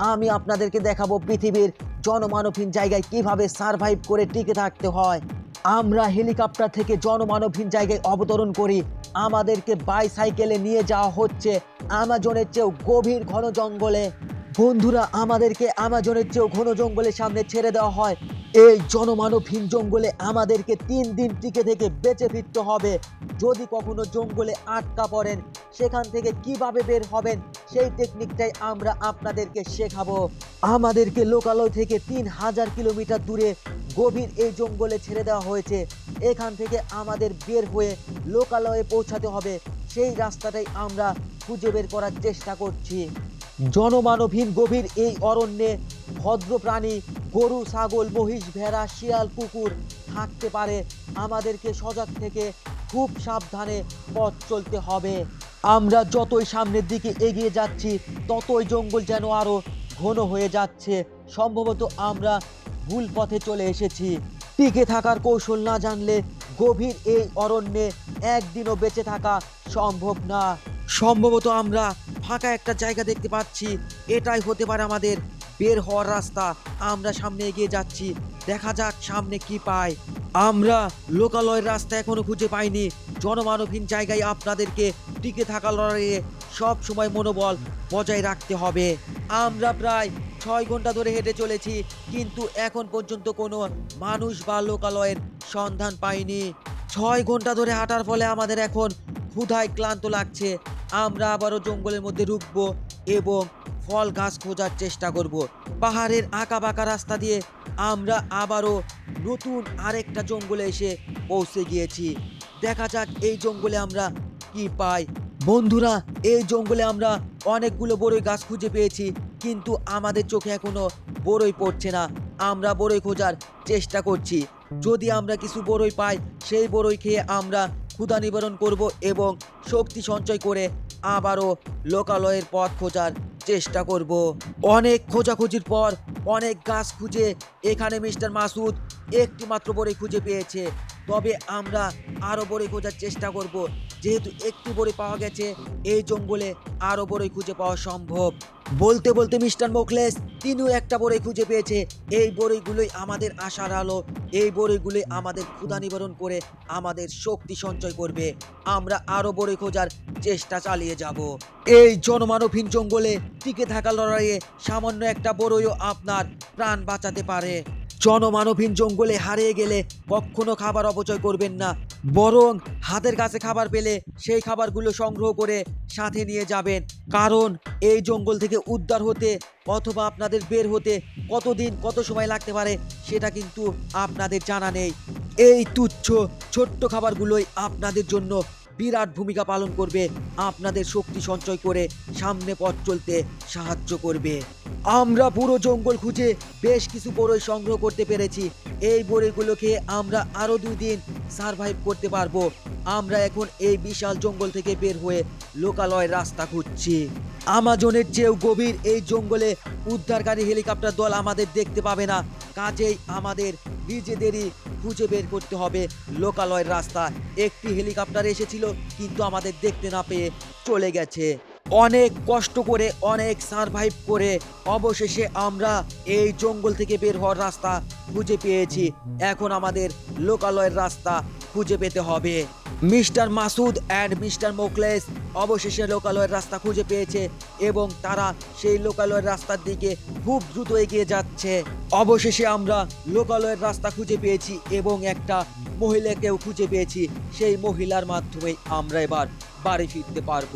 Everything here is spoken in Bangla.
আমি আপনাদেরকে দেখাবো পৃথিবীর জনমানবহীন জায়গায় কীভাবে সারভাইভ করে টিকে থাকতে হয়। আমরা হেলিকপ্টার থেকে জনমানবহীন জায়গায় অবতরণ করি। আমাদেরকে বাইসাইকেলে নিয়ে যাওয়া হচ্ছে আমাজনের চেয়েও গভীর ঘন জঙ্গলে। বন্ধুরা, আমাদেরকে আমাজনের চেয়েও ঘন জঙ্গলের সামনে ছেড়ে দেওয়া হয়। এই জনমানবহীন জঙ্গলে আমাদেরকে তিন দিন টিকে থেকে বেঁচে ফিরতে হবে। যদি কখনো জঙ্গলে আটকা পড়েন, সেখান থেকে কীভাবে বের হবেন, সেই টেকনিকটাই আমরা আপনাদেরকে শেখাবো। আমাদেরকে লোকালয় থেকে তিন হাজার কিলোমিটার দূরে গভীর এই জঙ্গলে ছেড়ে দেওয়া হয়েছে। এখান থেকে আমাদের বের হয়ে লোকালয়ে পৌঁছাতে হবে। সেই রাস্তাটাই আমরা খুঁজে বের করার চেষ্টা করছি। জনমানবহীন গভীর এই অরণ্যে ভদ্র প্রাণী গরু, ছাগল, মহিষ, ভেড়া, শিয়াল, কুকুর থাকতে পারে। আমাদেরকে সজাগ থেকে খুব সাবধানে পথ চলতে হবে। আমরা যতই সামনের দিকে এগিয়ে যাচ্ছি, ততই জঙ্গল যেন আরও ঘন হয়ে যাচ্ছে। সম্ভবত আমরা ভুল পথে চলে এসেছি। টিকে থাকার কৌশল না জানলে গভীর এই অরণ্যে একদিনও বেঁচে থাকা সম্ভব না। সম্ভবত আমরা ফাঁকা একটা জায়গা দেখতে পাচ্ছি। এটাই হতে পারে আমাদের বের হওয়ার রাস্তা আমরা সামনে এগিয়ে যাচ্ছি। দেখা যাক সামনে কি পাই। আমরা লোকালয়ের রাস্তা এখনও খুঁজে পাইনি। জনমানবহীন জায়গায় আপনাদেরকে টিকে থাকা লড়াইয়ে সব সময় মনোবল বজায় রাখতে হবে। আমরা প্রায় ছয় ঘণ্টা ধরে হেঁটে চলেছি, কিন্তু এখন পর্যন্ত কোনো মানুষ বা লোকালয়ের সন্ধান পাইনি। ছয় ঘণ্টা ধরে হাঁটার ফলে আমাদের এখন ক্ষুধায় ক্লান্ত লাগছে। আমরা আবারও জঙ্গলের মধ্যে ঢুকবো এবং ফল গাছ খোঁজার চেষ্টা করব। পাহাড়ের আঁকা বাঁকা রাস্তা দিয়ে আমরা আবারও নতুন আরেকটা জঙ্গলে এসে পৌঁছে গিয়েছি। দেখা যাক এই জঙ্গলে আমরা কি পাই। বন্ধুরা, এই জঙ্গলে আমরা অনেকগুলো বড়ই গাছ খুঁজে পেয়েছি, কিন্তু আমাদের চোখে এখনও বড়ই পড়ছে না। আমরা বড়ই খোঁজার চেষ্টা করছি। যদি আমরা কিছু বড়ই পাই, সেই বড়ই খেয়ে আমরা ক্ষুধা নিবারণ করব এবং শক্তি সঞ্চয় করে আবারও লোকালয়ের পথ খোঁজার চেষ্টা করব। অনেক খোঁজাখুঁজির পর অনেক গাছ খুঁজে এখানে মিস্টার মাসুদ একটি মাত্র বড়ি খুঁজে পেয়েছে। তবে আমরা আরও বড়ি খোঁজার চেষ্টা করব। যেহেতু একটি বড়ি পাওয়া গেছে, এই জঙ্গলে আরও বড়ই খুঁজে পাওয়া সম্ভব। বলতে বলতে মিস্টার মোকলেস, তিনিও একটা বড়ই খুঁজে পেয়েছে। এই বড়ইগুলোই আমাদের আশার আলো, এই বড়ইগুলোই আমাদের ক্ষুধা নিবারণ করে আমাদের শক্তি সঞ্চয় করবে। আমরা আরও বড়ই খোঁজার চেষ্টা চালিয়ে যাব। এই জনমানবহীন জঙ্গলে টিকে থাকা লড়াইয়ে সামান্য একটা বড়ইও আপনার প্রাণ বাঁচাতে পারে। জনমানবহীন জঙ্গলে হারিয়ে গেলে কখনো খাবার অপচয় করবেন না। বরং হাতের কাছে খাবার পেলে সেই খাবারগুলো সংগ্রহ করে সাথে নিয়ে যাবেন। কারণ এই জঙ্গল থেকে উদ্ধার হতে অথবা আপনাদের বের হতে কতদিন কত সময় লাগতে পারে সেটা কিন্তু আপনাদের জানা নেই। এই তুচ্ছ ছোট্ট খাবারগুলোই আপনাদের জন্য বিরাট ভূমিকা পালন করবে, আপনাদের শক্তি সঞ্চয় করে সামনে পথ চলতে সাহায্য করবে। আমরা পুরো জঙ্গল খুঁজে বেশ কিছু বড়ই সংগ্রহ করতে পেরেছি। এই বড়ইগুলো খেয়ে আমরা আরও দুই দিন সারভাইভ করতে পারব। আমরা এখন এই বিশাল জঙ্গল থেকে বের হয়ে লোকালয় রাস্তা খুঁজছি। আমাজনের চেয়েও গভীর এই জঙ্গলে উদ্ধারকারী হেলিকপ্টার দল আমাদের দেখতে পাবে না। কাজেই আমাদের নিজেদেরই খুঁজে বের করতে হবে। লোকালয়ের রাস্তা, একটি হেলিকপ্টার এসেছিল, কিন্তু আমাদের দেখতে না পেয়ে চলে গেছে। অনেক কষ্ট করে, অনেক সারভাইভ করে অবশেষে আমরা এই জঙ্গল থেকে বের হওয়ার রাস্তা খুঁজে পেয়েছি। এখন আমাদের লোকালয়ের রাস্তা খুঁজে পেতে হবে। Mister Masud and mister Mokles অবশেষে লোকালয়ের রাস্তা খুঁজে পেয়েছে এবং তারা সেই লোকালয়ের রাস্তার দিকে খুব দ্রুত এগিয়ে যাচ্ছে। অবশেষে আমরা লোকালয়ের রাস্তা খুঁজে পেয়েছি এবং একটা মহিলাকেও খুঁজে পেয়েছি। সেই মহিলার মাধ্যমে আমরা এবার বাড়ি ফিরতে পারব।